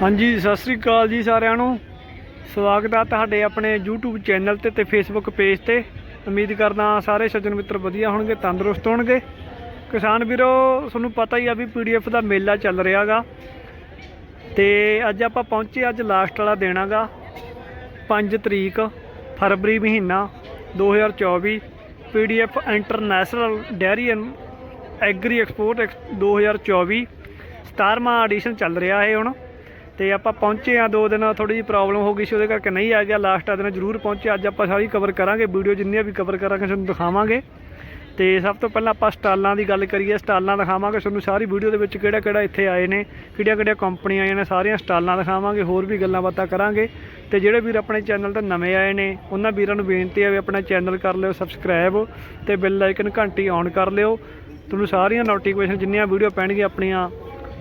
ਹਾਂਜੀ, ਸਤਿ ਸ੍ਰੀ ਅਕਾਲ ਜੀ ਸਾਰਿਆਂ ਨੂੰ। ਸਵਾਗਤ ਆ ਤੁਹਾਡੇ ਆਪਣੇ YouTube ਚੈਨਲ ਤੇ ਤੇ Facebook ਪੇਜ ਤੇ। ਉਮੀਦ ਕਰਦਾ ਸਾਰੇ ਸੱਜਣ ਮਿੱਤਰ ਵਧੀਆ ਹੋਣਗੇ, ਤੰਦਰੁਸਤ ਹੋਣਗੇ। ਕਿਸਾਨ ਵੀਰੋ, ਤੁਹਾਨੂੰ ਪਤਾ ਹੀ ਆ ਵੀ PDF ਦਾ ਮੇਲਾ ਚੱਲ ਰਿਹਾਗਾ ਤੇ ਅੱਜ ਆਪਾਂ ਪਹੁੰਚੇ ਅੱਜ ਲਾਸਟ ਵਾਲਾ ਦੇਣਾਗਾ 5 ਤਰੀਕ, ਫਰਵਰੀ ਮਹੀਨਾ 2024 PDF international dairy agri export 2024 17ਵਾਂ ਐਡੀਸ਼ਨ ਚੱਲ ਰਿਹਾ ਹੈ ਹੁਣ। ਤੇ ਆਪਾਂ ਪਹੁੰਚੇ ਆ ਦੋ ਦਿਨ ਥੋੜੀ ਜਿਹੀ ਪ੍ਰੋਬਲਮ ਹੋ ਗਈ ਸੀ, ਉਹਦੇ ਕਰਕੇ ਨਹੀਂ ਆ ਗਿਆ। ਲਾਸਟ ਆ ਦਿਨ ਜ਼ਰੂਰ ਪਹੁੰਚੇ, ਅੱਜ ਆਪਾਂ ਸਾਰੀ ਕਵਰ ਕਰਾਂਗੇ ਵੀਡੀਓ ਜਿੰਨੀਆਂ ਵੀ ਕਵਰ ਕਰਾਂਗੇ, ਤੁਹਾਨੂੰ ਦਿਖਾਵਾਂਗੇ। ਤੇ ਸਭ ਤੋਂ ਪਹਿਲਾਂ ਆਪਾਂ ਸਟਾਲਾਂ ਦੀ ਗੱਲ ਕਰੀਏ, ਸਟਾਲਾਂ ਦਿਖਾਵਾਂਗੇ ਤੁਹਾਨੂੰ, ਸਾਰੀ ਵੀਡੀਓ ਦੇ ਵਿੱਚ ਕਿਹੜਾ ਕਿਹੜਾ ਇੱਥੇ ਆਏ ਨੇ, ਕਿਹੜੀਆਂ ਕਿਹੜੀਆਂ ਕੰਪਨੀਆਂ ਆਈਆਂ ਨੇ, ਸਾਰੀਆਂ ਸਟਾਲਾਂ ਦਿਖਾਵਾਂਗੇ, ਹੋਰ ਵੀ ਗੱਲਾਂ ਬਾਤਾਂ ਕਰਾਂਗੇ। ਤੇ ਜਿਹੜੇ ਵੀਰ ਆਪਣੇ ਚੈਨਲ ਤੇ ਨਵੇਂ ਆਏ ਨੇ, ਉਹਨਾਂ ਵੀਰਾਂ ਨੂੰ ਬੇਨਤੀ ਹੈ ਵੀ ਆਪਣਾ ਚੈਨਲ ਕਰ ਲਿਓ ਸਬਸਕ੍ਰਾਈਬ ਤੇ ਬੈਲ ਆਈਕਨ ਘੰਟੀ ਔਨ ਕਰ ਲਿਓ। ਤੁਹਾਨੂੰ ਸਾਰੀਆਂ ਨੋਟੀਫਿਕੇਸ਼ਨ ਜਿੰਨੀਆਂ ਵੀਡੀਓ ਪੈਣਗੀਆਂ ਆਪਣੀਆਂ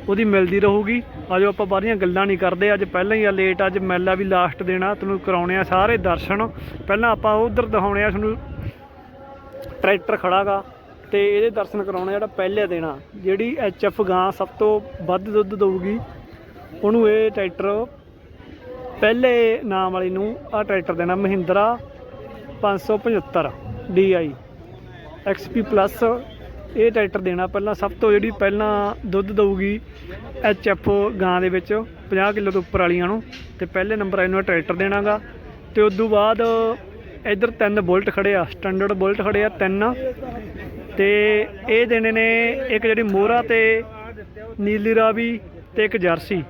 ਉਹਦੀ ਮਿਲਦੀ ਰਹੂਗੀ। ਆਜੋ ਆਪਾਂ ਬਾਹਰੀਆਂ ਗੱਲਾਂ ਨਹੀਂ ਕਰਦੇ। ਅੱਜ ਪਹਿਲਾਂ ਹੀ ਆ ਲੇਟ ਅੱਜ ਮੇਲਾ ਵੀ ਲਾਸਟ ਦੇਣਾ ਤੁਹਾਨੂੰ ਕਰਾਉਣੇ ਆ ਸਾਰੇ ਦਰਸ਼ਨ। ਪਹਿਲਾਂ ਆਪਾਂ ਉਧਰ ਦਿਖਾਉਣੇ ਆ ਤੁਹਾਨੂੰ। ਟਰੈਕਟਰ ਖੜਾਗਾ ਤੇ ਇਹਦੇ ਦਰਸ਼ਨ ਕਰਾਉਣੇ ਜਿਹੜਾ ਪਹਿਲੇ ਦੇਣਾ ਜਿਹੜੀ ਐਚਐਫ ਗਾਂ ਸਭ ਤੋਂ ਵੱਧ ਦੁੱਧ ਦਊਗੀ, ਉਹਨੂੰ ਇਹ ਟਰੈਕਟਰ ਪਹਿਲੇ ਨਾਮ ਵਾਲੀ ਨੂੰ ਆ ਟਰੈਕਟਰ ਦੇਣਾ ਮਹਿੰਦਰਾ 575 DI XP ਪਲੱਸ ਇਹ ਟਰੈਕਟਰ ਦੇਣਾ ਪਹਿਲਾਂ ਸਭ ਤੋਂ ਜਿਹੜੀ ਪਹਿਲਾਂ ਦੁੱਧ ਦਊਗੀ ਐਚਐਫ ਗਾਂ ਦੇ ਵਿੱਚ 50 ਕਿਲੋ ਤੋਂ ਉੱਪਰ ਵਾਲੀਆਂ ਨੂੰ ਤੇ ਪਹਿਲੇ ਨੰਬਰ ਇਹਨੂੰ ਇਹ ਟਰੈਕਟਰ ਦੇਣਾਗਾ। ਤੇ ਉਸ ਤੋਂ ਬਾਅਦ ਇੱਧਰ ਤਿੰਨ ਬੁਲਟ ਖੜੇ ਆ, ਸਟੈਂਡਰਡ ਬੁਲਟ ਖੜੇ ਆ, ਤਿੰਨ। ਤੇ ਇਹ ਦੇਣੇ ਨੇ ਇੱਕ ਜਿਹੜੀ ਮੋਹਰਾ ਤੇ ਨੀਲੀ ਰਾਵੀ ਤੇ ਇੱਕ ਜਰਸੀ।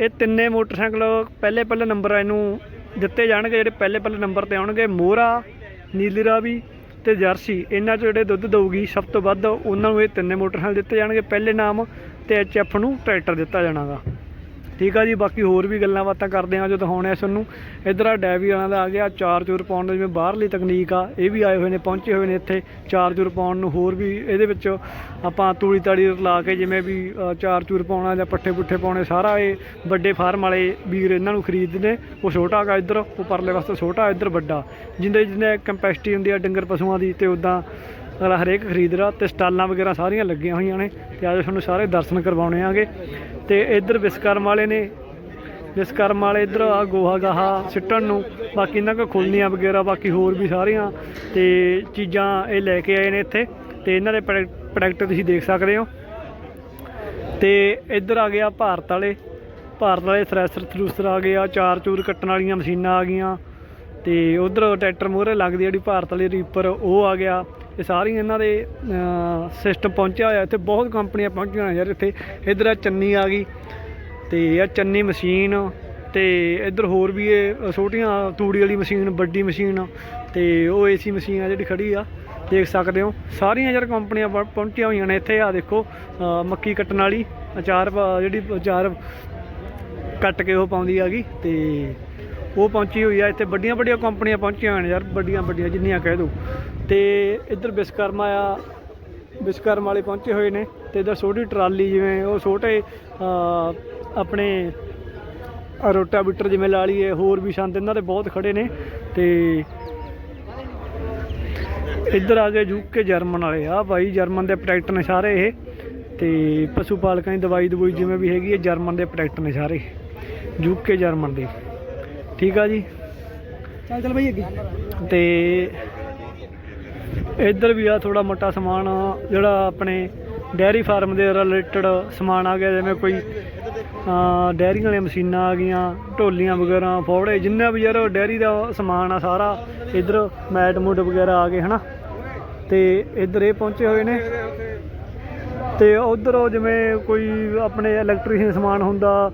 ਇਹ ਤਿੰਨੇ ਮੋਟਰਸਾਈਕਲ ਪਹਿਲੇ ਪਹਿਲੇ ਨੰਬਰ ਇਹਨੂੰ ਦਿੱਤੇ ਜਾਣਗੇ, ਜਿਹੜੇ ਪਹਿਲੇ ਪਹਿਲੇ ਨੰਬਰ ਤੇ ਆਉਣਗੇ, ਮੋਹਰਾ, ਨੀਲੀ ਰਾਵੀ ਤੇ ਜਰਸੀ, ਇਹਨਾਂ 'ਚ ਜਿਹੜੇ ਦੁੱਧ ਦਊਗੀ, ਸਭ ਤੋਂ ਵੱਧ ਉਹਨਾਂ ਨੂੰ ਇਹ ਤਿੰਨੇ ਮੋਟਰਸਾਈਕਲ ਦਿੱਤੇ ਜਾਣਗੇ। ਪਹਿਲੇ ਨਾਮ ਤੇ ਐਚਐਫ ਨੂੰ ਟਰੈਕਟਰ ਦਿੱਤਾ ਜਾਣਾਗਾ। ਠੀਕ ਆ ਜੀ, ਬਾਕੀ ਹੋਰ ਵੀ ਗੱਲਾਂ ਬਾਤਾਂ ਕਰਦੇ ਆ ਜੋ ਦਿਖਾਉਣੇ ਆ ਤੁਹਾਨੂੰ। ਇਧਰ ਆ ਡੈਵੀ ਵਾਲਿਆਂ ਦਾ ਆ ਗਿਆ, ਚਾਰ ਚੂਰ ਪਾਉਣ ਦਾ ਜਿਵੇਂ ਬਾਹਰਲੀ ਤਕਨੀਕ ਆ, ਇਹ ਵੀ ਆਏ ਹੋਏ ਨੇ, ਪਹੁੰਚੇ ਹੋਏ ਨੇ ਇੱਥੇ ਚਾਰ ਚੂਰ ਪਾਉਣ ਨੂੰ। ਹੋਰ ਵੀ ਇਹਦੇ ਵਿੱਚ ਆਪਾਂ ਤੂੜੀ ਤਾੜੀ ਲਾ ਕੇ ਜਿਵੇਂ ਵੀ ਚਾਰ ਚੂਰ ਪਾਉਣਾ ਜਾਂ ਪੱਠੇ ਪੁੱਠੇ ਪਾਉਣੇ, ਸਾਰਾ ਇਹ ਵੱਡੇ ਫਾਰਮ ਵਾਲੇ ਵੀਰ ਇਹਨਾਂ ਨੂੰ ਖਰੀਦਦੇ ਨੇ। ਉਹ ਛੋਟਾ ਹੈਗਾ ਇੱਧਰ, ਉਹ ਪਰਲੇ ਵਾਸਤੇ ਛੋਟਾ, ਇੱਧਰ ਵੱਡਾ। ਜਿੰਦੇ ਜਿੰਨੇ ਕੰਪੈਸਿਟੀ ਹੁੰਦੀ ਆ ਡੰਗਰ ਪਸ਼ੂਆਂ ਦੀ ਤੇ ਉਦਾਂ ਹਰੇਕ ਖਰੀਦ ਰਿਹਾ ਤੇ ਸਟਾਲਾਂ ਵਗੈਰਾ ਸਾਰੀਆਂ ਲੱਗੀਆਂ ਹੋਈਆਂ ਨੇ ਤੇ ਅੱਜ ਤੁਹਾਨੂੰ ਸਾਰੇ ਦਰਸ਼ਨ ਕਰਵਾਉਣੇ ਆਗੇ। ਤੇ ਇੱਧਰ ਵਿਸਕਰਮ ਵਾਲੇ ਨੇ। ਵਿਸਕਰਮ ਵਾਲੇ ਇੱਧਰ ਆ ਗੋਹਾ ਗਾਹਾ ਸਿੱਟਣ ਨੂੰ। ਬਾਕੀ ਇਹਨਾਂ ਕੋ ਖੁੱਲਨੀਆਂ ਵਗੈਰਾ, ਬਾਕੀ ਹੋਰ ਵੀ ਸਾਰੀਆਂ। ਤੇ ਚੀਜ਼ਾਂ ਇਹ ਲੈ ਕੇ ਆਏ ਨੇ ਇੱਥੇ। ਤੇ ਇਹਨਾਂ ਦੇ ਪ੍ਰੋਡਕਟ ਤੁਸੀਂ ਦੇਖ ਸਕਦੇ ਹੋ। ਤੇ ਇੱਧਰ ਆ ਗਿਆ ਭਾਰਤ ਵਾਲੇ। ਭਾਰਤ ਵਾਲੇ ਥ੍ਰੈਸ਼ਰ ਥਰੂਸਰ ਆ ਗਏ ਆ, ਚਾਰ ਚੂਰ ਕੱਟਣ ਵਾਲੀਆਂ ਮਸ਼ੀਨਾਂ ਆ ਗਈਆਂ। ਤੇ ਉਧਰ ਟਰੈਕਟਰ ਮੋਹਰੇ ਲੱਗਦੀ ਜਿਹੜੀ ਭਾਰਤ ਵਾਲੀ ਰੀਪਰ, ਉਹ ਆ ਗਿਆ। ਇਹ ਸਾਰੀ ਇਹਨਾਂ ਦੇ ਸਿਸਟਮ ਪਹੁੰਚਿਆ ਹੋਇਆ। ਇੱਥੇ ਬਹੁਤ ਕੰਪਨੀਆਂ ਪਹੁੰਚੀਆਂ ਹੋਈਆਂ ਯਾਰ ਇੱਥੇ। ਇੱਧਰ ਆ ਚੰਨੀ ਆ ਗਈ ਤੇ ਆ ਚੰਨੀ ਮਸ਼ੀਨ ਤੇ ਇੱਧਰ ਹੋਰ ਵੀ ਇਹ ਛੋਟੀਆਂ ਤੂੜੀ ਵਾਲੀ ਮਸ਼ੀਨ, ਵੱਡੀ ਮਸ਼ੀਨ ਤੇ ਉਹ ਏਸੀ ਮਸ਼ੀਨ ਆ ਜਿਹੜੀ ਖੜੀ ਆ। ਦੇਖ ਸਕਦੇ ਹੋ। ਸਾਰੀਆਂ ਯਾਰ ਕੰਪਨੀਆਂ ਪਹੁੰ- ਪਹੁੰਚੀਆਂ ਹੋਈਆਂ ਨੇ ਇੱਥੇ। ਆ ਦੇਖੋ ਮੱਕੀ ਕੱਟਣ ਵਾਲੀ, ਅਚਾਰ ਜਿਹੜੀ ਅਚਾਰ ਕੱਟ ਕੇ ਉਹ ਪਾਉਂਦੀ ਹੈਗੀ ਤੇ ਉਹ ਪਹੁੰਚੀ ਹੋਈ ਆ। ਇੱਥੇ ਵੱਡੀਆਂ ਵੱਡੀਆਂ ਕੰਪਨੀਆਂ ਪਹੁੰਚੀਆਂ ਹੋਈਆਂ ਯਾਰ ਵੱਡੀਆਂ ਵੱਡੀਆਂ ਜਿੰਨੀਆਂ ਕਹਿ ਦੋ। ਤੇ ਇੱਧਰ ਵਿਸ਼ਕਰਮਾ ਆ ਵਿਸ਼ਕਰਮ ਵਾਲੇ ਪਹੁੰਚੇ ਹੋਏ ਨੇ ਤੇ ਇੱਧਰ ਛੋਟੀ ਟਰਾਲੀ ਜਿਵੇਂ ਉਹ ਛੋਟੇ ਆਪਣੇ ਰੋਟਾਵੀਟਰ ਜਿਵੇਂ ਲਾ ਲਈਏ ਹੋਰ ਵੀ ਸੰਦ ਇਹਨਾਂ ਦੇ ਬਹੁਤ ਖੜੇ ਨੇ ਤੇ ਇੱਧਰ ਆ ਗਏ ਯੂਕੇ ਜਰਮਨ ਵਾਲੇ। ਆ ਭਾਈ ਜਰਮਨ ਦੇ ਪ੍ਰੋਡਕਟ ਨੇ ਸਾਰੇ ਇਹ ਤੇ ਪਸ਼ੂ ਪਾਲਕਾਂ ਦੀ ਦਵਾਈ ਦਵਾਈ ਜਿਵੇਂ ਵੀ ਹੈਗੀ ਹੈ ਜਰਮਨ ਦੇ ਪ੍ਰੋਡਕਟ ਨੇ ਸਾਰੇ। ਯੂਕੇ ਜਰਮਨ ਦੇ। ਠੀਕ ਆ ਜੀ? ਚੱਲ ਚੱਲ ਬਈ ਅੱਗੇ। ਤੇ ਇੱਧਰ ਵੀ ਆ ਥੋੜਾ ਮੋਟਾ ਸਮਾਨ ਜਿਹੜਾ ਆਪਣੇ ਡੈਰੀ ਫਾਰਮ ਦੇ ਰਿਲੇਟਡ ਸਮਾਨ ਆ ਗਿਆ ਜਿਵੇਂ ਕੋਈ ਅ, ਡੈਰੀ ਵਾਲੀਆਂ ਮਸ਼ੀਨਾਂ ਆ ਗਈਆਂ ਢੋਲੀਆਂ ਵਗੈਰਾ ਫੋੜੇ ਜਿੰਨਾ ਵੀ ਯਾਰ ਡੈਰੀ ਦਾ ਸਮਾਨ ਆ ਸਾਰਾ ਇੱਧਰ ਮੈਟ ਮੂਡ ਵਗੈਰਾ ਆ ਗਏ ਹਨਾ? ਤੇ ਇੱਧਰ ਇਹ ਪਹੁੰਚੇ ਹੋਏ ਨੇ। ਤੇ ਉਧਰ ਜਿਵੇਂ ਕੋਈ ਆਪਣੇ ਇਲੈਕਟ੍ਰੀਸ਼ੀਅਨ ਸਮਾਨ ਹੁੰਦਾ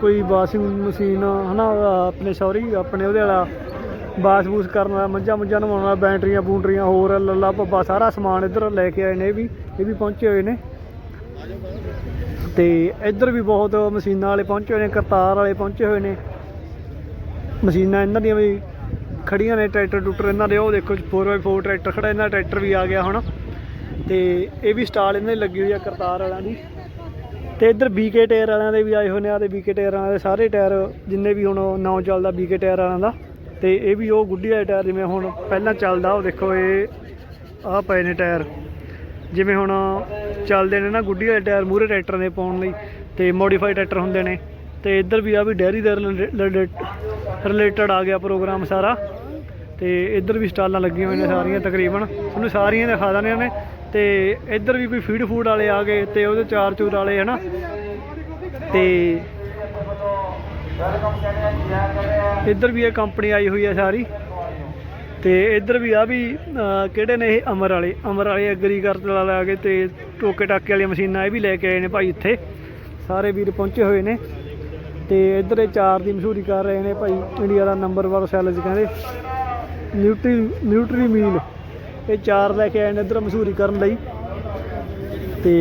ਕੋਈ ਵਾਸ਼ਿੰਗ ਮਸ਼ੀਨ ਹਨਾ ਅ, ਆਪਣੇ ਸੌਰੀ ਆਪਣੇ ਉਹਦੇ ਵਾਲਾ ਬਾਸ ਬੂਸ ਕਰਨ ਵਾਲਾ, ਮੰਝਾਂ ਮੁੰਝਾਂ ਨਵਾਉਣ ਵਾਲਾ, ਬੈਟਰੀਆਂ, ਬੂਟਰੀਆਂ, ਹੋਰ ਲੱਲਾ ਭੱਬਾ, ਸਾਰਾ ਸਮਾਨ ਇੱਧਰ ਲੈ ਕੇ ਆਏ ਨੇ ਇਹ ਵੀ ਇਹ ਵੀ ਪਹੁੰਚੇ ਹੋਏ ਨੇ। ਤੇ ਇੱਧਰ ਵੀ ਬਹੁਤ ਮਸ਼ੀਨਾਂ ਵਾਲੇ ਪਹੁੰਚੇ ਹੋਏ ਨੇ, ਕਰਤਾਰ ਵਾਲੇ ਪਹੁੰਚੇ ਹੋਏ ਨੇ। ਮਸ਼ੀਨਾਂ ਇਹਨਾਂ ਦੀਆਂ ਵੀ ਖੜੀਆਂ ਨੇ, ਟਰੈਕਟਰ ਟੂਟਰ ਇਹਨਾਂ ਦੇ, ਉਹ ਦੇਖੋ 4x4 ਟਰੈਕਟਰ ਖੜਾ, ਇਹਨਾਂ ਦਾ ਟਰੈਕਟਰ ਵੀ ਆ ਗਿਆ ਹੁਣ। ਤੇ ਇਹ ਵੀ ਸਟਾਲ ਇਹਨਾਂ ਦੀ ਲੱਗੀ ਹੋਈ ਆ ਕਰਤਾਰ ਵਾਲਿਆਂ ਦੀ। ਤੇ ਇੱਧਰ ਬੀਕੇ ਟਾਇਰ ਵਾਲਿਆਂ ਦੇ ਵੀ ਆਏ ਹੋਏ ਨੇ ਆ ਤੇ ਬੀਕੇ ਟਾਇਰ ਵਾਲਿਆਂ ਦੇ ਸਾਰੇ ਟਾਇਰ ਜਿੰਨੇ ਵੀ ਹੁਣ ਨੌ ਚੱਲਦਾ ਬੀਕੇ ਟਾਇਰ ਵਾਲਿਆਂ ਦਾ। ਤੇ ਇਹ ਵੀ ਉਹ ਗੁੱਡੀ ਵਾਲੇ ਟਾਇਰ ਜਿਵੇਂ ਹੁਣ ਪਹਿਲਾਂ ਚੱਲਦਾ, ਉਹ ਦੇਖੋ ਇਹ ਆਹ ਪਏ ਨੇ ਟਾਇਰ। ਜਿਵੇਂ ਹੁਣ ਚੱਲਦੇ ਨੇ ਨਾ ਗੁੱਡੀ ਵਾਲੇ ਟਾਇਰ ਮੂਹਰੇ ਟਰੈਕਟਰ ਦੇ ਪਾਉਣ ਲਈ ਤੇ ਮੋਡੀਫਾਈ ਟਰੈਕਟਰ ਹੁੰਦੇ ਨੇ। ਤੇ ਇੱਧਰ ਵੀ ਆ ਵੀ ਡੈਰੀ ਦੇ ਰਿਲੇਟਡ ਆ ਗਿਆ ਪ੍ਰੋਗਰਾਮ ਸਾਰਾ। ਤੇ ਇੱਧਰ ਵੀ ਸਟਾਲਾਂ ਲੱਗੀਆਂ ਹੋਈਆਂ ਨੇ ਸਾਰੀਆਂ ਤਕਰੀਬਨ। ਤੁਹਾਨੂੰ ਸਾਰੀਆਂ ਦਿਖਾ ਦਿੰਦੇ ਨੇ ਤੇ ਇੱਧਰ ਵੀ ਕੋਈ ਫੀਡ ਫੂਡ ਵਾਲੇ ਆ ਗਏ ਤੇ ਉਹਦੇ ਚਾਰ ਚੂਰ ਵਾਲੇ ਹਨਾ। ਤੇ ਇੱਧਰ ਵੀ ਇਹ ਕੰਪਨੀ ਆਈ ਹੋਈ ਹੈ ਸਾਰੀ। ਤੇ ਇੱਧਰ ਵੀ ਆ ਵੀ ਕਿਹੜੇ ਨੇ ਇਹ ਅਮਰ ਵਾਲੇ? ਅਮਰ ਵਾਲੇ ਐਗਰੀਕਲਚਰ ਵਾਲੇ ਆ ਗਏ ਤੇ ਟੋਕੇ ਟਾਕੇ ਵਾਲੀਆਂ ਮਸ਼ੀਨਾਂ ਇਹ ਵੀ ਲੈ ਕੇ ਆਏ ਨੇ ਭਾਈ ਇੱਥੇ। ਸਾਰੇ ਵੀਰ ਪਹੁੰਚੇ ਹੋਏ ਨੇ। ਤੇ ਇੱਧਰ ਇਹ ਚਾਰ ਦੀ ਮਸ਼ਹੂਰੀ ਕਰ ਰਹੇ ਨੇ ਭਾਈ, ਇੰਡੀਆ ਦਾ ਨੰਬਰ 1 ਸੈਲਜ ਕਹਿੰਦੇ। ਨਿਊਟਰੀ ਨਿਊਟਰੀ ਮੀਲ। ਇਹ ਚਾਰ ਲੈ ਕੇ ਆਏ ਨੇ ਇੱਧਰ ਮਸ਼ਹੂਰੀ ਕਰਨ ਲਈ। ਤੇ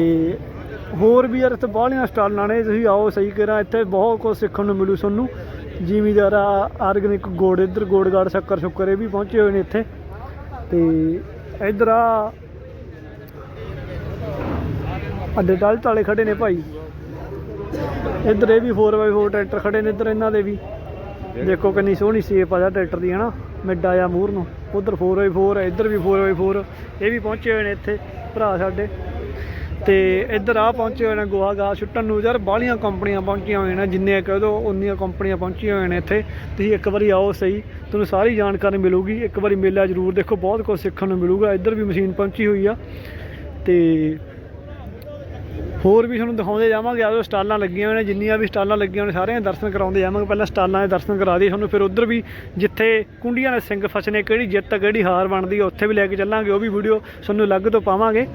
ਹੋਰ ਵੀ ਯਾਰ ਇੱਥੇ ਬਾਹਲੀਆਂ ਸਟਾਲਾਂ ਨੇ, ਤੁਸੀਂ ਆਓ ਸਹੀ ਕਰਾਂ, ਇੱਥੇ ਬਹੁਤ ਕੁਝ ਸਿੱਖਣ ਨੂੰ ਮਿਲੂ ਤੁਹਾਨੂੰ। ਜ਼ਿਮੀਦਾਰ ਆਰਗੈਨਿਕ ਗੋੜ, ਇੱਧਰ ਗੋੜਗਾੜ ਸ਼ੱਕਰ ਸ਼ੁੱਕਰ ਇਹ ਵੀ ਪਹੁੰਚੇ ਹੋਏ ਨੇ ਇੱਥੇ। ਤੇ ਇੱਧਰ ਆ, ਅੱਡੇ ਟਾਲ ਤਾਲੇ ਖੜੇ ਨੇ ਭਾਈ। ਇੱਧਰ ਇਹ ਵੀ 4x4 ਟਰੈਕਟਰ ਖੜੇ ਨੇ, ਇੱਧਰ ਇਹਨਾਂ ਦੇ ਵੀ। ਦੇਖੋ ਕਿੰਨੀ ਸੋਹਣੀ ਸ਼ੇਪ ਆ ਜਾ ਟਰੈਕਟਰ ਦੀ, ਹਨਾ? ਮਿੱਡਾ ਆ ਮੂਰ ਨੂੰ। ਉਧਰ 4x4 ਹੈ ਇੱਧਰ ਵੀ 4x4 ਇਹ ਵੀ ਪਹੁੰਚੇ ਹੋਏ ਨੇ ਇੱਥੇ, ਭਰਾ ਸਾਡੇ। ਤੇ ਇੱਧਰ ਆ ਪਹੁੰਚੇ ਹੋਏ ਨੇ ਗੋਹਾ ਗਾ ਛੁੱਟਣ ਨੂੰ। ਯਾਰ ਬਾਹਲੀਆਂ ਕੰਪਨੀਆਂ ਪਹੁੰਚੀਆਂ ਹੋਈਆਂ ਨੇ ਜਿੰਨੇ ਕਹਿ ਦੋ ਉਨੀਆਂ ਕੰਪਨੀਆਂ ਪਹੁੰਚੀਆਂ ਹੋਈਆਂ ਨੇ ਇੱਥੇ। ਤੁਸੀਂ ਇੱਕ ਵਾਰੀ ਆਓ ਸਹੀ, ਤੁਹਾਨੂੰ ਸਾਰੀ ਜਾਣਕਾਰੀ ਮਿਲੂਗੀ। ਇੱਕ ਵਾਰੀ ਮੇਲਾ ਜ਼ਰੂਰ ਦੇਖੋ, ਬਹੁਤ ਕੁਝ ਸਿੱਖਣ ਨੂੰ ਮਿਲੂਗਾ। ਇੱਧਰ ਵੀ ਮਸ਼ੀਨ ਪਹੁੰਚੀ ਹੋਈ ਆ। ਤੇ ਹੋਰ ਵੀ ਤੁਹਾਨੂੰ ਦਿਖਾਉਂਦੇ ਜਾਵਾਂਗੇ। ਆਜੋ ਸਟਾਲਾਂ ਲੱਗੀਆਂ ਹੋਈਆਂ ਨੇ, ਜਿੰਨੀਆਂ ਵੀ ਸਟਾਲਾਂ ਲੱਗੀਆਂ ਹੋਈਆਂ ਨੇ, ਸਾਰਿਆਂ ਦੇ ਦਰਸ਼ਨ ਕਰਾਉਂਦੇ ਜਾਵਾਂਗੇ। ਪਹਿਲਾਂ ਸਟਾਲਾਂ ਦੇ ਦਰਸ਼ਨ ਕਰਾ ਦਈਏ ਤੁਹਾਨੂੰ, ਫਿਰ ਉਧਰ ਵੀ ਜਿੱਥੇ ਕੁੰਡੀਆਂ ਦੇ ਸਿੰਘ ਫਸਣੇ, ਕਿਹੜੀ ਜਿੱਤ, ਕਿਹੜੀ ਹਾਰ ਬਣਦੀ ਹੈ ਉੱਥੇ ਵੀ ਲੈ ਕੇ ਚੱਲਾਂਗੇ। ਉਹ ਵੀ ਵੀਡੀਓ ਤੁਹਾਨੂੰ ਅਲੱਗ ਤੋਂ ਪਾਵਾਂਗੇ।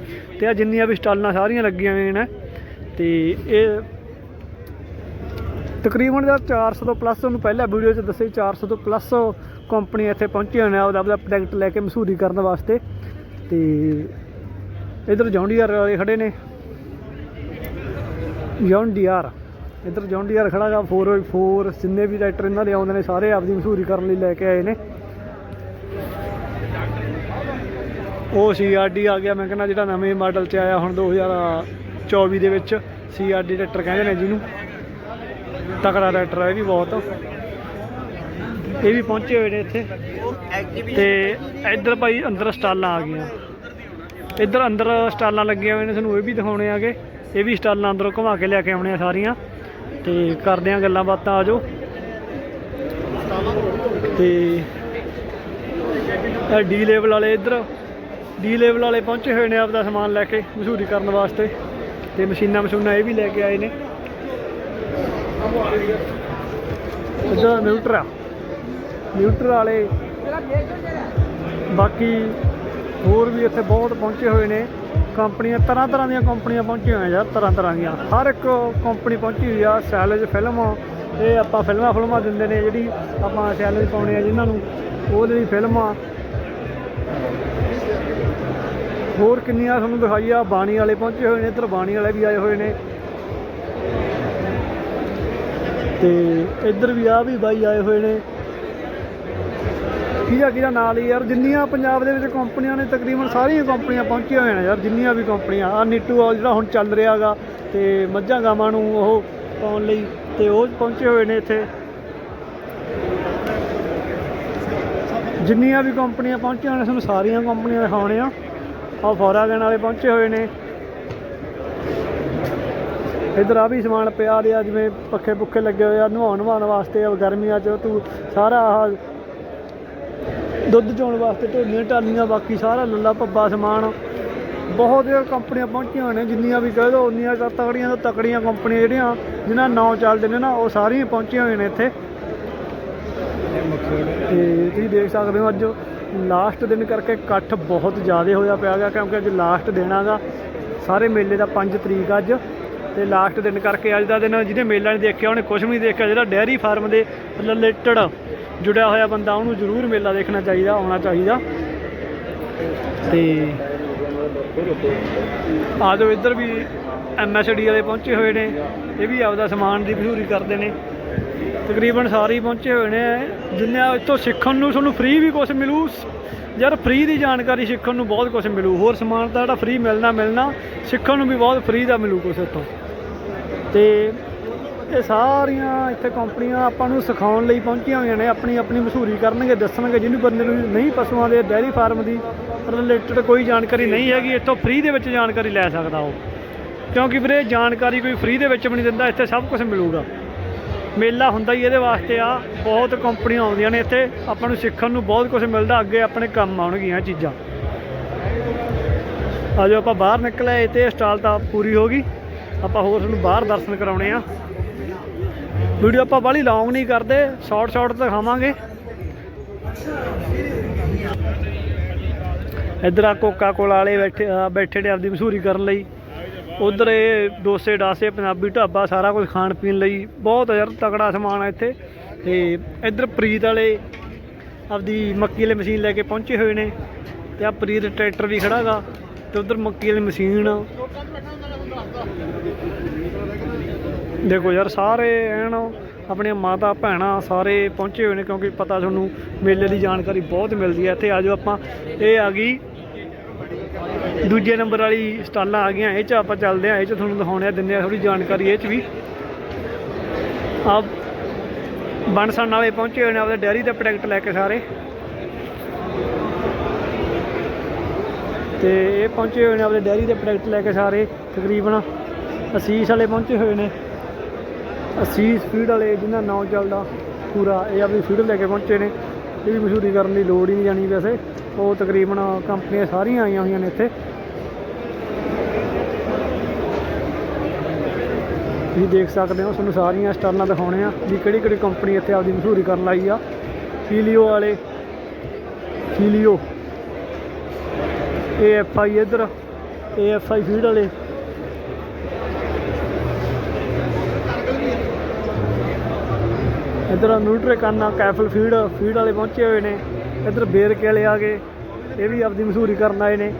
ਤੇ ਆ ਜਿੰਨੀਆਂ ਵੀ ਸਟਾਲਾਂ ਸਾਰੀਆਂ ਲੱਗੀਆਂ ਹੋਈਆਂ ਨੇ, ਤੇ ਇਹ ਤਕਰੀਬਨ ਦਾ 400 ਤੋਂ ਪਲੱਸ ਤੁਹਾਨੂੰ ਪਹਿਲਾਂ ਵੀਡੀਓ 'ਚ ਦੱਸੇ 400 ਤੋਂ ਪਲੱਸ ਕੰਪਨੀ ਇੱਥੇ ਪਹੁੰਚੀਆਂ ਹੋਈਆਂ ਨੇ, ਆਪਦਾ ਆਪਦਾ ਪ੍ਰੋਡਕਟ ਲੈ ਕੇ ਮਸ਼ਹੂਰੀ ਕਰਨ ਵਾਸਤੇ। ਤੇ ਇਧਰ ਜੌਂਡੀਆਰ ਵਾਲੇ ਖੜੇ ਨੇ। ਜੌਨ ਡੀਆਰ ਇੱਧਰ ਜੌਨ ਡੀਆਰ ਖੜਾ ਗਾ 4x4 ਜਿੰਨੇ ਵੀ ਟਰੈਕਟਰ ਇਹਨਾਂ ਦੇ ਆਉਂਦੇ ਨੇ, ਸਾਰੇ ਆਪਦੀ ਮਸ਼ਹੂਰੀ ਕਰਨ ਲਈ ਲੈ ਕੇ ਆਏ ਨੇ। ਉਹ ਸੀਆਰਡੀ ਆ ਗਿਆ, ਮੈਂ ਕਹਿੰਦਾ ਜਿਹੜਾ ਨਵੇਂ ਮਾਡਲ 'ਚ ਆਇਆ ਹੁਣ 2024 ਦੇ ਵਿੱਚ ਸੀਆਰਡੀ ਟਰੈਕਟਰ ਕਹਿੰਦੇ ਨੇ ਜਿਹਨੂੰ। ਤਕੜਾ ਟਰੈਕਟਰ ਹੈ ਇਹ ਵੀ ਬਹੁਤ। ਇਹ ਵੀ ਪਹੁੰਚੇ ਹੋਏ ਨੇ ਇੱਥੇ। ਤੇ ਇੱਧਰ ਭਾਈ ਅੰਦਰ ਸਟਾਲਾਂ ਆ ਗਈਆਂ। ਇੱਧਰ ਅੰਦਰ ਸਟਾਲਾਂ ਲੱਗੀਆਂ ਹੋਈਆਂ ਨੇ, ਤੁਹਾਨੂੰ ਇਹ ਵੀ ਦਿਖਾਉਣੇ ਆਗੇ। ਇਹ ਵੀ ਸਟਾਲਾਂ ਅੰਦਰੋਂ ਘੁਮਾ ਕੇ ਲਿਆ ਕੇ ਆਉਣੇ ਆ ਸਾਰੀਆਂ। ਤੇ ਕਰਦੇ ਆ ਗੱਲਾਂ ਬਾਤਾਂ ਆਜੋ ਤੇ ਇਹ ਡੀ ਲੈਵਲ ਵਾਲੇ ਇੱਧਰ ਡੀ ਲੈਵਲ ਵਾਲੇ ਪਹੁੰਚੇ ਹੋਏ ਨੇ ਆਪਦਾ ਸਮਾਨ ਲੈ ਕੇ ਮਸ਼ਹੂਰੀ ਕਰਨ ਵਾਸਤੇ। ਤੇ ਮਸ਼ੀਨਾਂ ਮਸ਼ੂਨਾਂ ਇਹ ਵੀ ਲੈ ਕੇ ਆਏ ਨੇ। ਇੱਧਰ ਨਿਊਟਰ ਆ। ਨਿਊਟਰ ਵਾਲੇ। ਬਾਕੀ ਹੋਰ ਵੀ ਇੱਥੇ ਬਹੁਤ ਪਹੁੰਚੇ ਹੋਏ ਨੇ। ਕੰਪਨੀਆਂ, ਤਰ੍ਹਾਂ ਤਰ੍ਹਾਂ ਦੀਆਂ ਕੰਪਨੀਆਂ ਪਹੁੰਚੀਆਂ ਹੋਈਆਂ ਯਾਰ, ਤਰ੍ਹਾਂ ਤਰ੍ਹਾਂ ਦੀਆਂ। ਹਰ ਇੱਕ ਕੰਪਨੀ ਪਹੁੰਚੀ ਹੋਈ ਆ, ਸੈਲਜ ਫਿਲਮ। ਇਹ ਆਪਾਂ ਫਿਲਮਾਂ ਫਿਲਮਾਂ ਦਿੰਦੇ ਨੇ, ਜਿਹੜੀ ਆਪਾਂ ਸੈਲਜ ਪਾਉਣੇ ਆ ਜਿਨ੍ਹਾਂ ਨੂੰ, ਉਹਦੇ ਲਈ ਫਿਲਮ। ਹੋਰ ਕਿੰਨੀਆਂ ਤੁਹਾਨੂੰ ਦਿਖਾਈ ਆ, ਬਾਣੀ ਵਾਲੇ ਪਹੁੰਚੇ ਹੋਏ ਨੇ, ਇੱਧਰ ਬਾਣੀ ਵਾਲੇ ਵੀ ਆਏ ਹੋਏ ਨੇ। ਤੇ ਇੱਧਰ ਵੀ ਆ ਵੀ ਬਾਈ ਆਏ ਹੋਏ ਨੇ। ਕਿਹਦਾ ਕਿਹਦਾ ਨਾਲ ਹੀ ਯਾਰ, ਜਿੰਨੀਆਂ ਪੰਜਾਬ ਦੇ ਵਿੱਚ ਕੰਪਨੀਆਂ ਨੇ ਤਕਰੀਬਨ ਸਾਰੀਆਂ ਕੰਪਨੀਆਂ ਪਹੁੰਚੀਆਂ ਹੋਈਆਂ ਨੇ ਯਾਰ, ਜਿੰਨੀਆਂ ਵੀ ਕੰਪਨੀਆਂ ਆ ਨੀਟੂ ਆ, ਜਿਹੜਾ ਹੁਣ ਚੱਲ ਰਿਹਾਗਾ ਤੇ ਮੱਝਾਂ ਗਾਵਾਂ ਨੂੰ ਉਹ ਪਾਉਣ ਲਈ ਤੇ ਉਹ ਪਹੁੰਚੇ ਹੋਏ ਨੇ ਇੱਥੇ। ਜਿੰਨੀਆਂ ਵੀ ਕੰਪਨੀਆਂ ਪਹੁੰਚੀਆਂ ਨੇ, ਸਾਨੂੰ ਸਾਰੀਆਂ ਕੰਪਨੀਆਂ ਦਿਖਾਉਣੇ ਆ। ਆ ਫੋਰਾਗਨ ਵਾਲੇ ਪਹੁੰਚੇ ਹੋਏ ਨੇ। ਇਧਰ ਆ ਵੀ ਸਮਾਨ ਪਿਆ ਰਿਹਾ, ਜਿਵੇਂ ਪੱਖੇ ਪੁੱਖੇ ਲੱਗੇ ਹੋਏ ਆ ਨਹਾਉਣ ਨਹਾਉਣ ਵਾਸਤੇ ਗਰਮੀਆਂ 'ਚ ਤੂੰ ਸਾਰਾ ਆਹ ਦੁੱਧ ਚੋਣ ਵਾਸਤੇ ਢੋਲੀਆਂ, ਟਾਲੀਆਂ, ਬਾਕੀ ਸਾਰਾ ਲੱਲਾ ਪੱਬਾ ਸਮਾਨ। ਬਹੁਤ ਇਹ ਕੰਪਨੀਆਂ ਪਹੁੰਚੀਆਂ ਹੋਈਆਂ ਨੇ, ਜਿੰਨੀਆਂ ਵੀ ਕਹਿ ਦੋ, ਉਨੀਆਂ ਕੁ ਤਕੜੀਆਂ ਤੋਂ ਤਕੜੀਆਂ ਕੰਪਨੀਆਂ ਜਿਹੜੀਆਂ ਜਿਹਨਾਂ ਨਾਂ ਚੱਲਦੇ ਨੇ ਨਾ, ਉਹ ਸਾਰੀਆਂ ਪਹੁੰਚੀਆਂ ਹੋਈਆਂ ਨੇ ਇੱਥੇ। ਤੇ ਤੁਸੀਂ ਦੇਖ ਸਕਦੇ ਹੋ ਅੱਜ ਲਾਸਟ ਦਿਨ ਕਰਕੇ ਇਕੱਠ ਬਹੁਤ ਜ਼ਿਆਦਾ ਹੋਇਆ ਪਿਆ ਗਿਆ ਕਿਉਂਕਿ ਅੱਜ ਲਾਸਟ ਦਿਨ ਆਗਾ। ਸਾਰੇ ਮੇਲੇ ਦਾ 5 ਤਰੀਕ ਅੱਜ। ਤੇ ਲਾਸਟ ਦਿਨ ਕਰਕੇ ਅੱਜ ਦਾ ਦਿਨ ਜਿਹਨੇ ਮੇਲਾ ਨਹੀਂ ਦੇਖਿਆ, ਉਹਨੇ ਕੁਝ ਵੀ ਨਹੀਂ ਦੇਖਿਆ, ਜਿਹੜਾ ਡੈਰੀ ਫਾਰਮ ਦੇ ਰਿਲੇਟਡ ਜੁੜਿਆ ਹੋਇਆ ਬੰਦਾ, ਉਹਨੂੰ ਜ਼ਰੂਰ ਮੇਲਾ ਦੇਖਣਾ ਚਾਹੀਦਾ, ਆਉਣਾ ਚਾਹੀਦਾ। ਤੇ ਆ ਜਾਓ ਇੱਧਰ ਵੀ ਐਮਐਸਡੀ ਵਾਲੇ ਪਹੁੰਚੇ ਹੋਏ ਨੇ, ਇਹ ਵੀ ਆਪਦਾ ਸਮਾਨ ਦੀ ਮਸ਼ਹੂਰੀ ਕਰਦੇ ਨੇ। ਤਕਰੀਬਨ ਸਾਰੇ ਹੀ ਪਹੁੰਚੇ ਹੋਏ ਨੇ, ਜਿੰਨੇ ਇੱਥੋਂ ਸਿੱਖਣ ਨੂੰ ਤੁਹਾਨੂੰ ਫ੍ਰੀ ਵੀ ਕੁਝ ਮਿਲੂ, ਯਾਰ ਫ੍ਰੀ ਦੀ ਜਾਣਕਾਰੀ ਸਿੱਖਣ ਨੂੰ ਬਹੁਤ ਕੁਝ ਮਿਲੂ, ਹੋਰ ਸਮਾਨ ਤਾਂ ਜਿਹੜਾ ਫ੍ਰੀ ਮਿਲਣਾ ਮਿਲਣਾ, ਸਿੱਖਣ ਨੂੰ ਵੀ ਬਹੁਤ ਫ੍ਰੀ ਦਾ ਮਿਲੂ ਕੁਝ ਇੱਥੋਂ। ਤੇ ਇਹ ਸਾਰੀਆਂ ਇੱਥੇ ਕੰਪਨੀਆਂ ਆਪਾਂ ਨੂੰ ਸਿਖਾਉਣ ਲਈ ਪਹੁੰਚੀਆਂ ਹੋਈਆਂ ਨੇ, ਆਪਣੀ ਆਪਣੀ ਮਸ਼ਹੂਰੀ ਕਰਨਗੇ, ਦੱਸਣਗੇ, ਜਿਹਨੂੰ ਬੰਦੇ ਨੂੰ ਨਹੀਂ ਪਸ਼ੂਆਂ ਦੇ ਡੈਰੀ ਫਾਰਮ ਦੀ ਰਿਲੇਟਡ ਕੋਈ ਜਾਣਕਾਰੀ ਨਹੀਂ ਹੈਗੀ, ਇੱਥੋਂ ਫ੍ਰੀ ਦੇ ਵਿੱਚ ਜਾਣਕਾਰੀ ਲੈ ਸਕਦਾ ਉਹ। ਕਿਉਂਕਿ ਵੀਰੇ, ਜਾਣਕਾਰੀ ਕੋਈ ਫ੍ਰੀ ਦੇ ਵਿੱਚ ਵੀ ਨਹੀਂ ਦਿੰਦਾ, ਇੱਥੇ ਸਭ ਕੁਝ ਮਿਲੂਗਾ। ਮੇਲਾ ਹੁੰਦਾ ਹੀ ਇਹਦੇ ਵਾਸਤੇ ਆ, ਬਹੁਤ ਕੰਪਨੀਆਂ ਆਉਂਦੀਆਂ ਨੇ ਇੱਥੇ, ਆਪਾਂ ਨੂੰ ਸਿੱਖਣ ਨੂੰ ਬਹੁਤ ਕੁਝ ਮਿਲਦਾ, ਅੱਗੇ ਆਪਣੇ ਕੰਮ ਆਉਣਗੀਆਂ ਇਹ ਚੀਜ਼ਾਂ। ਆਜੋ ਆਪਾਂ ਬਾਹਰ ਨਿਕਲੇ ਤੇ ਸਟਾਲ ਤਾਂ ਪੂਰੀ ਹੋ ਗਈ, ਆਪਾਂ ਹੋਰ ਤੁਹਾਨੂੰ ਬਾਹਰ ਦਰਸ਼ਨ ਕਰਾਉਣੇ ਆ। ਵੀਡੀਓ ਆਪਾਂ ਬਾਹਲੀ ਲੌਂਗ ਨਹੀਂ ਕਰਦੇ ਸ਼ਾਰਟ ਸ਼ਾਰਟ ਦਿਖਾਵਾਂਗੇ। ਇੱਧਰ ਆ ਕੋਕਾ ਕੋਲਾ ਵਾਲੇ ਬੈਠੇ ਬੈਠੇ ਨੇ ਆਪਦੀ ਮਸ਼ਹੂਰੀ ਕਰਨ ਲਈ। ਉਧਰ ਇਹ ਡੋਸੇ, ਡਾਸੇ, ਪੰਜਾਬੀ ਢਾਬਾ, ਸਾਰਾ ਕੁਝ ਖਾਣ ਪੀਣ ਲਈ। ਬਹੁਤ ਯਾਰ ਤਕੜਾ ਸਮਾਨ ਆ ਇੱਥੇ। ਤੇ ਇੱਧਰ ਪ੍ਰੀਤ ਵਾਲੇ ਆਪਦੀ ਮੱਕੀ ਵਾਲੀ ਮਸ਼ੀਨ ਲੈ ਕੇ ਪਹੁੰਚੇ ਹੋਏ ਨੇ। ਤੇ ਆ ਪ੍ਰੀਤ ਟਰੈਕਟਰ ਵੀ ਖੜਾਗਾ। ਤੇ ਉਧਰ ਮੱਕੀ ਵਾਲੀ ਮਸ਼ੀਨ ਦੇਖੋ ਯਾਰ, ਸਾਰੇ ਐਨ ਆਪਣੀਆਂ ਮਾਤਾ ਭੈਣਾਂ ਸਾਰੇ ਪਹੁੰਚੇ ਹੋਏ ਨੇ ਕਿਉਂਕਿ ਪਤਾ ਤੁਹਾਨੂੰ ਮੇਲੇ ਦੀ ਜਾਣਕਾਰੀ ਬਹੁਤ ਮਿਲਦੀ ਹੈ। ਇੱਥੇ ਆਜੋ ਆਪਾਂ। ਇਹ ਆ ਗਈ ਦੂਜੇ ਨੰਬਰ ਵਾਲੀ ਸਟਾਲਾਂ ਆ ਗਈਆਂ। ਇਹ ਚ ਆਪਾਂ ਚੱਲਦੇ ਆ ਇਹ ਚ ਤੁਹਾਨੂੰ ਦਿਖਾਉਣੇ ਆ, ਦਿੰਦੇ ਆ ਥੋੜੀ ਜਾਣਕਾਰੀ ਇਹ ਚ ਵੀ। ਆਪ ਬਣਸਣ ਵਾਲੇ ਪਹੁੰਚੇ ਹੋਏ ਨੇ ਆਪਦੇ ਡੈਰੀ ਦੇ ਪ੍ਰੋਡਕਟ ਲੈ ਕੇ ਸਾਰੇ। ਤੇ ਇਹ ਪਹੁੰਚੇ ਹੋਏ ਨੇ ਆਪਦੇ ਡੈਰੀ ਦੇ ਪ੍ਰੋਡਕਟ ਲੈ ਕੇ ਸਾਰੇ। ਤਕਰੀਬਨ ਅਸੀਸ ਵਾਲੇ ਪਹੁੰਚੇ ਹੋਏ ਨੇ। ਅਸੀਸ ਸਪੀਡ ਵਾਲੇ ਜਿਨ੍ਹਾਂ ਨਾਂ ਚੱਲਦਾ ਪੂਰਾ, ਇਹ ਆਪਣੀ ਫੀਡ ਲੈ ਕੇ ਪਹੁੰਚੇ ਨੇ। ਇਹ ਵੀ ਮਸ਼ਹੂਰੀ ਕਰਨ ਦੀ ਲੋੜ ਹੀ ਨਹੀਂ ਜਾਣੀ ਵੈਸੇ। ਉਹ ਤਕਰੀਬਨ ਕੰਪਨੀਆਂ ਸਾਰੀਆਂ ਆਈਆਂ ਹੋਈਆਂ ਨੇ ਇੱਥੇ। ਤੁਸੀਂ ਦੇਖ ਸਕਦੇ ਹੋ, ਤੁਹਾਨੂੰ ਸਾਰੀਆਂ ਸਟਾਲਾਂ ਦਿਖਾਉਣੇ ਆ ਵੀ ਕਿਹੜੀ ਕਿਹੜੀ ਕੰਪਨੀ ਇੱਥੇ ਆਪਦੀ ਮਸ਼ਹੂਰੀ ਕਰਨ ਲਾਈ ਆ। ਫੀਲੀਓ ਵਾਲੇ ਫੀਲੀਓ ਏਐਫਆਈ ਇੱਧਰ ਏਐਫਆਈ ਫੀਡ ਵਾਲੇ। ਇੱਧਰ ਨਿਊਟਰੀ ਕਾਨਾ ਕੈਫਲ ਫੀਡ ਫੀਡ ਵਾਲੇ ਪਹੁੰਚੇ ਹੋਏ ਨੇ। ਇੱਧਰ ਬੇਰਕੇ ਵਾਲੇ ਆ ਗਏ। ਇਹ ਵੀ ਆਪਦੀ ਮਸ਼ਹੂਰੀ ਕਰਨ ਆਏ ਨੇ।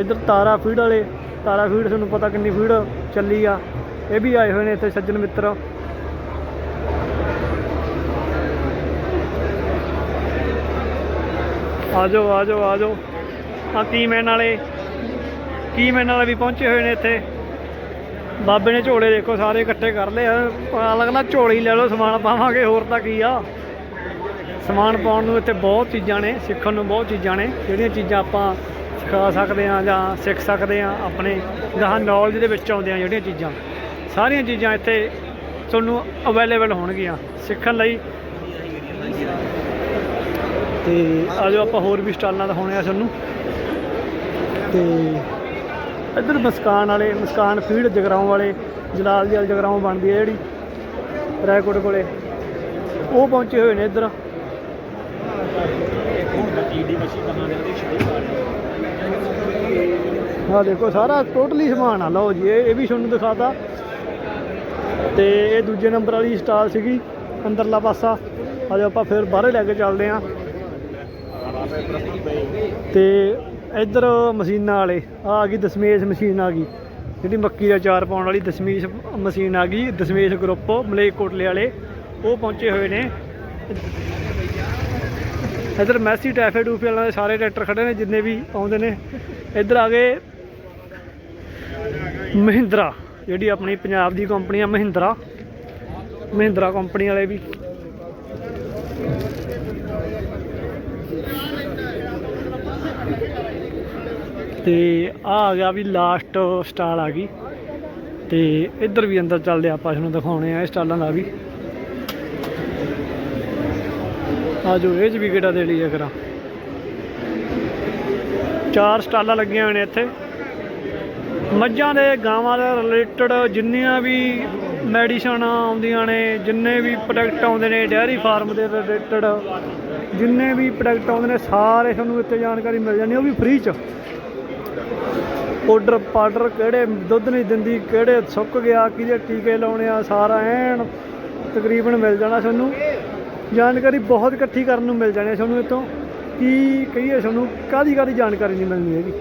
ਇੱਧਰ ਤਾਰਾ ਫੀਡ ਵਾਲੇ, ਤਾਰਾ ਫੀਡ ਤੁਹਾਨੂੰ ਪਤਾ ਕਿੰਨੀ ਫੀਡ ਚੱਲੀ ਆ। ਇਹ ਵੀ ਆਏ ਹੋਏ ਨੇ ਇੱਥੇ ਸੱਜਣ ਮਿੱਤਰ। ਆਜੋ ਆਜੋ ਆਜੋ ਆ ਕੀਮੈਨ ਵਾਲੇ ਕੀਮੈਨ ਵਾਲੇ ਵੀ ਪਹੁੰਚੇ ਹੋਏ ਨੇ ਇੱਥੇ। ਬਾਬੇ ਨੇ ਝੋਲੇ ਦੇਖੋ ਸਾਰੇ ਇਕੱਠੇ ਕਰ ਲਏ ਆ। ਪਤਾ ਲੱਗਦਾ ਝੋਲੇ ਲੈ ਲਓ, ਸਮਾਨ ਪਾਵਾਂਗੇ, ਹੋਰ ਤਾਂ ਕੀ ਆ। ਸਮਾਨ ਪਾਉਣ ਨੂੰ ਇੱਥੇ ਬਹੁਤ ਚੀਜ਼ਾਂ ਨੇ, ਸਿੱਖਣ ਨੂੰ ਬਹੁਤ ਚੀਜ਼ਾਂ ਨੇ। ਜਿਹੜੀਆਂ ਚੀਜ਼ਾਂ ਆਪਾਂ ਸਿਖਾ ਸਕਦੇ ਆ ਜਾਂ ਸਿੱਖ ਸਕਦੇ ਆ ਆਪਣੇ ਗਾਹ ਨੌਲੇਜ ਦੇ ਵਿੱਚ ਆਉਂਦੇ ਆਉਂਦੀਆਂ ਜਿਹੜੀਆਂ ਚੀਜ਼ਾਂ। ਸਾਰੀਆਂ ਚੀਜ਼ਾਂ ਇੱਥੇ ਤੁਹਾਨੂੰ ਅਵੇਲੇਬਲ ਹੋਣਗੀਆਂ ਸਿੱਖਣ ਲਈ। ਤੇ ਆਜੋ ਆਪਾਂ ਹੋਰ ਵੀ ਸਟਾਲਾਂ ਦਿਖਾਉਣੇ ਆ ਤੁਹਾਨੂੰ। ਤੇ ਇੱਧਰ ਮਸਕਾਨ ਵਾਲੇ, ਮਸਕਾਨ ਫੀਡ ਜਗਰਾਉਂ ਵਾਲੇ, ਜਲਾਲ ਜਲ ਜਗਰਾਉਂ ਬਣਦੀ ਹੈ ਜਿਹੜੀ ਰਾਏਕੋਟ ਕੋਲੇ। ਉਹ ਪਹੁੰਚੇ ਹੋਏ ਨੇ ਇੱਧਰ। ਆਹ ਦੇਖੋ, ਸਾਰਾ ਟੋਟਲੀ ਸਮਾਨ ਆ, ਲਓ ਜੀ, ਇਹ ਵੀ ਤੁਹਾਨੂੰ ਦਿਖਾਤਾ। ਤੇ ਇਹ ਦੂਜੇ ਨੰਬਰ ਵਾਲੀ ਸਟਾਲ ਸੀਗੀ, ਅੰਦਰਲਾ ਪਾਸਾ। ਅੱਜ ਆਪਾਂ ਫਿਰ ਬਾਹਰੇ ਲੈ ਕੇ ਚੱਲਦੇ ਆਂ ਤੇ ਇੱਧਰ ਮਸ਼ੀਨਾਂ ਵਾਲੇ, ਆਹ ਆ ਗਈ ਦਸ਼ਮੇਸ਼ ਮਸ਼ੀਨ ਆ ਗਈ। ਜਿਹੜੀ ਮੱਕੀ ਦਾ ਚਾਰ ਪਾਉਣ ਵਾਲੀ ਦਸ਼ਮੇਸ਼ ਮਸ਼ੀਨ ਆ ਗਈ, ਦਸ਼ਮੇਸ਼ ਗਰੁੱਪ ਮਲੇਕੋਟਲੇ ਵਾਲੇ। ਉਹ ਪਹੁੰਚੇ ਹੋਏ ਨੇ। ਇੱਧਰ ਮੈਸੀ ਟੈਫੇ ਟੂਫੇ ਵਾਲਿਆਂ ਦੇ ਸਾਰੇ ਟਰੈਕਟਰ ਖੜੇ ਨੇ, ਜਿੰਨੇ ਵੀ ਆਉਂਦੇ ਨੇ। ਇੱਧਰ ਆ ਗਏ ਮਹਿੰਦਰਾ, ਜਿਹੜੀ ਆਪਣੀ ਪੰਜਾਬ ਦੀ ਕੰਪਨੀ ਆ ਮਹਿੰਦਰਾ। ਮਹਿੰਦਰਾ ਕੰਪਨੀ ਵਾਲੇ ਵੀ। ਤੇ ਆ ਆ ਗਿਆ ਵੀ ਲਾਸਟ ਸਟਾਲ ਆ ਗਈ। ਤੇ ਇੱਧਰ ਵੀ ਅੰਦਰ ਚੱਲਦੇ ਆ ਆਪਾਂ, ਤੁਹਾਨੂੰ ਦਿਖਾਉਣੇ ਆ ਇਹ ਸਟਾਲਾਂ ਦਾ ਵੀ। ਆ ਜੋ, ਇਹ 'ਚ ਵੀ ਕਿਹੜਾ ਦੇ ਲਈ ਕਰਾਂ ਚਾਰ ਸਟਾਲਾਂ ਲੱਗੀਆਂ ਹੋਈਆਂ ਨੇ ਇੱਥੇ। ਮੱਝਾਂ ਦੇ, ਗਾਵਾਂ ਦੇ ਰਿਲੇਟਡ ਜਿੰਨੀਆਂ ਵੀ ਮੈਡੀਸਨ ਆਉਂਦੀਆਂ ਨੇ, ਜਿੰਨੇ ਵੀ ਪ੍ਰੋਡਕਟ ਆਉਂਦੇ ਨੇ ਡੈਰੀ ਫਾਰਮ ਦੇ ਰਿਲੇਟਡ ਜਿੰਨੇ ਵੀ ਪ੍ਰੋਡਕਟ ਆਉਂਦੇ ਨੇ, ਸਾਰੇ ਤੁਹਾਨੂੰ ਇੱਥੇ ਜਾਣਕਾਰੀ ਮਿਲ ਜਾਂਦੀ ਉਹ ਵੀ ਫ੍ਰੀ ਚ। ਪਾਊਡਰ ਪਾਊਡਰ ਕਿਹੜੇ ਦੁੱਧ ਨਹੀਂ ਦਿੰਦੀ, ਕਿਹੜੇ ਸੁੱਕ ਗਿਆ, ਕਿਹਦੇ ਟੀਕੇ ਲਾਉਣੇ ਆ, ਸਾਰਾ ਐਨ ਤਕਰੀਬਨ ਮਿਲ ਜਾਣਾ ਤੁਹਾਨੂੰ ਜਾਣਕਾਰੀ ਬਹੁਤ ਇਕੱਠੀ ਕਰਨ ਨੂੰ ਮਿਲ ਜਾਣੀ ਤੁਹਾਨੂੰ ਇੱਥੋਂ। ਕੀ ਕਹੀਏ ਤੁਹਾਨੂੰ ਕਾਦੀ ਕਾਦੀ ਜਾਣਕਾਰੀ ਨਹੀਂ ਮਿਲਣੀ ਹੈਗੀ।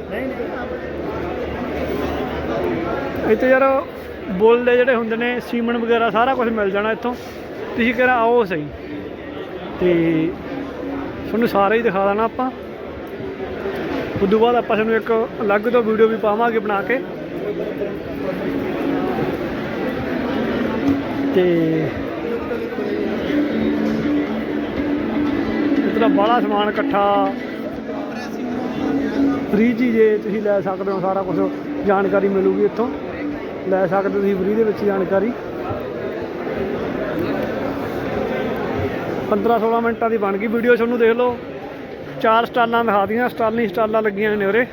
ਇੱਥੇ ਯਾਰ ਬੋਲਦੇ ਜਿਹੜੇ ਹੁੰਦੇ ਨੇ, ਸੀਮਨ ਵਗੈਰਾ ਸਾਰਾ ਕੁਝ ਮਿਲ ਜਾਣਾ ਇੱਥੋਂ। ਤੁਸੀਂ ਕਿਹੜਾ ਆਓ ਸਹੀ। ਤੇ ਤੁਹਾਨੂੰ ਸਾਰਾ ਹੀ ਦਿਖਾ ਦੇਣਾ ਆਪਾਂ। ਉਦੋਂ ਬਾਅਦ ਆਪਾਂ ਸਾਨੂੰ ਇੱਕ ਅਲੱਗ ਤੋਂ ਵੀਡੀਓ ਵੀ ਪਾਵਾਂਗੇ ਬਣਾ ਕੇ। ਤੇ ਇਤਨਾ ਬੜਾ ਸਮਾਨ ਇਕੱਠਾ। ਫ੍ਰੀ ਜੀ ਜੇ ਤੁਸੀਂ ਲੈ ਸਕਦੇ ਹੋ, ਸਾਰਾ ਕੁਝ ਜਾਣਕਾਰੀ ਮਿਲੂਗੀ ਇੱਥੋਂ। ਲੈ ਸਕਦੇ ਹੋ ਤੁਸੀਂ ਫ੍ਰੀ ਦੇ ਵਿੱਚ ਜਾਣਕਾਰੀ। 15 16 ਮਿੰਟਾਂ ਦੀ ਬਣ ਗਈ ਵੀਡੀਓ ਤੁਹਾਨੂੰ ਦੇਖ ਲਓ। ਚਾਰ ਸਟਾਲਾਂ ਦਿਖਾ ਦੀਆਂ ਸਟਾਲਾਂ ਹੀ ਸਟਾਲਾਂ ਲੱਗੀਆਂ ਨੇ ਉਰੇ।